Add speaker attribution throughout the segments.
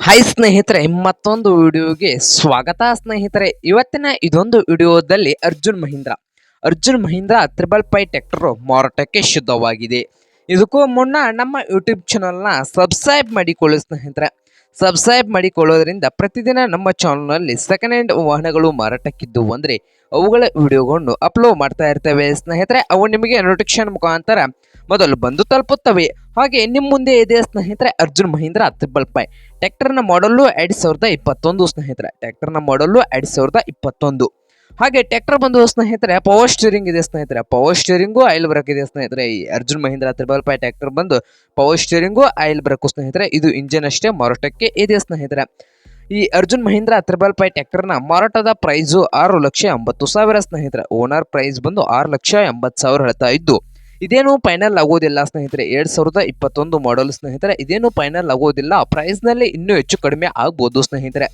Speaker 1: Hi ಸ್ನೇಹಿತರೆ, ಮತ್ತೊಂದು ವಿಡಿಯೋಗೆ ಸ್ವಾಗತ ಸ್ನೇಹಿತರೆ. ಇವತ್ತಿನ ಇದೊಂದು ವಿಡಿಯೋದಲ್ಲಿ Arjun Mahindra. Arjun Mahindra triple five tractor ಮಾರಾಟಕ್ಕೆ ಶುದ್ಧವಾಗಿದೆ. ಇದಕ್ಕೂ ಮುನ್ನ ನಮ್ಮ ಯೂಟ್ಯೂಬ್ ಚಾನಲ್ನ ಸಬ್ಸ್ಕ್ರೈಬ್ ಮಾಡಿಕೊಳ್ಳಿ ಸ್ನೇಹಿತರೆ. ಸಬ್ಸ್ಕ್ರೈಬ್ ಮಾಡಿಕೊಳ್ಳೋದ್ರಿಂದ ಪ್ರತಿದಿನ ನಮ್ಮ ಚಾನಲ್ನಲ್ಲಿ ಸೆಕೆಂಡ್ ಹ್ಯಾಂಡ್ ವಾಹನಗಳು ಮಾರಾಟಕ್ಕಿದ್ದು ಅಂದರೆ ಅವುಗಳ ವಿಡಿಯೋಗಳನ್ನು ಅಪ್ಲೋಡ್ ಮಾಡ್ತಾ ಇರ್ತೇವೆ. ಸ್ನೇಹಿತರೆ, ಅವು ನಿಮಗೆ ನೋಟಿಫಿಕೇಶನ್ ಮುಖಾಂತರ ಮೊದಲು ಬಂದು ತಲುಪುತ್ತವೆ. ಹಾಗೆ ನಿಮ್ಮ ಮುಂದೆ ಇದೆ ಸ್ನೇಹಿತರೆ ಅರ್ಜುನ್ ಮಹೀಂದ್ರ ತ್ರಿಬಲ್ ಪೈ ಟ್ಯಾಕ್ಟರ್ನ ಮಾಡಲ್ಲು ಎರಡು ಸಾವಿರದ ಇಪ್ಪತ್ತೊಂದು ಸ್ನೇಹಿತರೆ. ಟ್ಯಾಕ್ಟರ್ನ ಮಾಡಲ್ಲು ಎರಡು ಸಾವಿರದ ಇಪ್ಪತ್ತೊಂದು. ಹಾಗೆ ಟ್ಯಾಕ್ಟರ್ ಬಂದು ಸ್ನೇಹಿತರೆ ಪವರ್ ಸ್ಟೀರಿಂಗ್ ಇದೆ ಸ್ನೇಹಿತರೆ. ಪವರ್ ಸ್ಟೀರಿಂಗು ಆಯಿಲ್ ಬ್ರೇಕ್ ಇದೆ ಸ್ನೇಹಿತರೆ. ಈ Arjun Mahindra triple five tractor ಬಂದು ಪವರ್ ಸ್ಟೀರಿಂಗು ಆಯಿಲ್ ಬ್ರೇಕು ಸ್ನೇಹಿತರೆ. ಇದು ಇಂಜಿನ್ ಅಷ್ಟೇ, ಮಾರಾಟಕ್ಕೆ ಇದೆ ಸ್ನೇಹಿತರೆ. ಈ ಅರ್ಜುನ್ ಮಹೀಂದ್ರ ತ್ರಿಬಲ್ ಪೈ ಟ್ಯಾಕ್ಟರ್ನ ಮಾರಾಟದ ಪ್ರೈಸು ಆರು ಲಕ್ಷ ಎಂಬತ್ತು ಸಾವಿರ ಸ್ನೇಹಿತರೆ. ಓನರ್ ಪ್ರೈಸ್ ಬಂದು ಆರು ಲಕ್ಷ ಎಂಬತ್ತು ಸಾವಿರ ಹೇಳ್ತಾ ಇದ್ದು. ಇದೇನು ಫೈನಲ್ ಆಗೋದಿಲ್ಲ ಸ್ನೇಹಿತರೆ. ಎರಡ್ ಸಾವಿರದ ಇಪ್ಪತ್ತೊಂದು ಮಾಡಲ್ ಸ್ನೇಹಿತರೆ, ಇದೇನು ಫೈನಲ್ ಆಗೋದಿಲ್ಲ. ಪ್ರೈಸ್ನಲ್ಲಿ ಇನ್ನೂ ಹೆಚ್ಚು ಕಡಿಮೆ ಆಗ್ಬೋದು ಸ್ನೇಹಿತರೆ.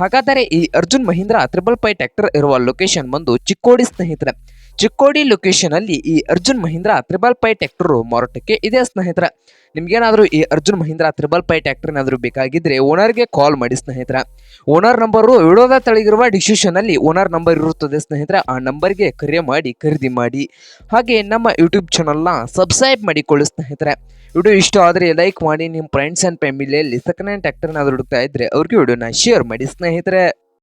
Speaker 1: ಹಾಗಾದರೆ ಈ Arjun Mahindra triple five tractor ಇರುವ ಲೊಕೇಶನ್ ಬಂದು ಚಿಕ್ಕೋಡಿ ಸ್ನೇಹಿತರೆ. ಚಿಕ್ಕೋಡಿ ಲೊಕೇಶನ್ ಅಲ್ಲಿ ಈ Arjun Mahindra triple five tractor ಮಾರಾಟಕ್ಕೆ ಇದೆ ಸ್ನೇಹಿತರ. ನಿಮ್ಗೇನಾದ್ರೂ ಈ Arjun Mahindra triple five tractor ಏನಾದರೂ ಬೇಕಾಗಿದ್ರೆ ಓನರ್ಗೆ ಕಾಲ್ ಮಾಡಿ ಸ್ನೇಹಿತರ. ಓನರ್ ನಂಬರು ವಿಡಿಯೋದ ತಳಗಿರುವ ಡಿಸ್ಕ್ರಿಪ್ಷನ್ ಅಲ್ಲಿ ಓನರ್ ನಂಬರ್ ಇರುತ್ತದೆ ಸ್ನೇಹಿತರ. ಆ ನಂಬರ್ಗೆ ಕರೆ ಮಾಡಿ, ಖರೀದಿ ಮಾಡಿ. ಹಾಗೆ ನಮ್ಮ ಯೂಟ್ಯೂಬ್ ಚಾನಲ್ನ ಸಬ್ಸ್ಕ್ರೈಬ್ ಮಾಡಿಕೊಳ್ಳಿ ಸ್ನೇಹಿತರೆ. ವಿಡಿಯೋ ಇಷ್ಟ ಆದರೆ ಲೈಕ್ ಮಾಡಿ ನಿಮ್ಮ ಫ್ರೆಂಡ್ಸ್ ಆ್ಯಂಡ್ ಫ್ಯಾಮಿಲಿಯಲ್ಲಿ ಸೆಕೆಂಡ್ ಹ್ಯಾಂಡ್ ಟ್ರ್ಯಾಕ್ಟರ್ನಾದ್ರು ಹುಡುಕ್ತಾ ಇದ್ರೆ ಅವ್ರಿಗೆ ವಿಡಿಯೋನ ಶೇರ್ ಮಾಡಿ ಸ್ನೇಹಿತರೆ.